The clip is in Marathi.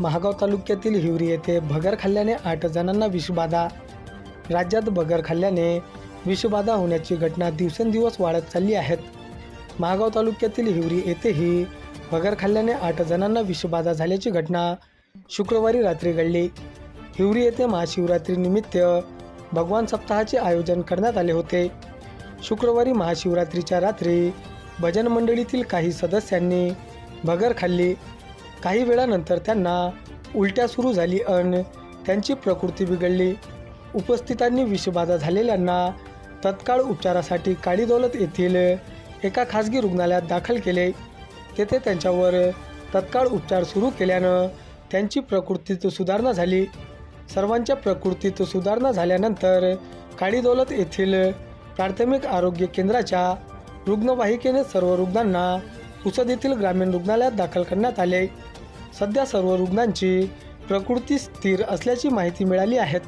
महागाव तालुक्यातील हिवरी येथे भगर खाल्ल्याने आठ जणांना विषबाधा. राज्यात भगर खाल्ल्याने विषबाधा होण्याची घटना दिवसेंदिवस वाढत चालली आहेत. महागाव तालुक्यातील हिवरी येथेही भगर खाल्ल्याने आठ जणांना विषबाधा झाल्याची घटना शुक्रवारी रात्री घडली. हिवरी येथे महाशिवरात्रीनिमित्त भगवान सप्ताहाचे आयोजन करण्यात आले होते. शुक्रवारी महाशिवरात्रीच्या रात्री भजन मंडळीतील काही सदस्यांनी भगर खाल्ली. काही वेळानंतर त्यांना उलट्या सुरू झाली अन त्यांची प्रकृती बिघडली. उपस्थितांनी विषबाधा झालेल्यांना तत्काळ उपचारासाठी काळी दौलत येथील एका खाजगी रुग्णालयात दाखल केले. तेथे त्यांच्यावर तत्काळ उपचार सुरू केल्यानं त्यांची प्रकृतीत सुधारणा झाली. सर्वांच्या प्रकृतीत सुधारणा झाल्यानंतर काळी दौलत येथील प्राथमिक आरोग्य केंद्राच्या रुग्णवाहिकेने सर्व रुग्णांना पुसद येथील ग्रामीण रुग्णालयात दाखल करण्यात आले सध्या सर्व रुग्णांची प्रकृती स्थिर असल्याची माहिती मिळाली आहेत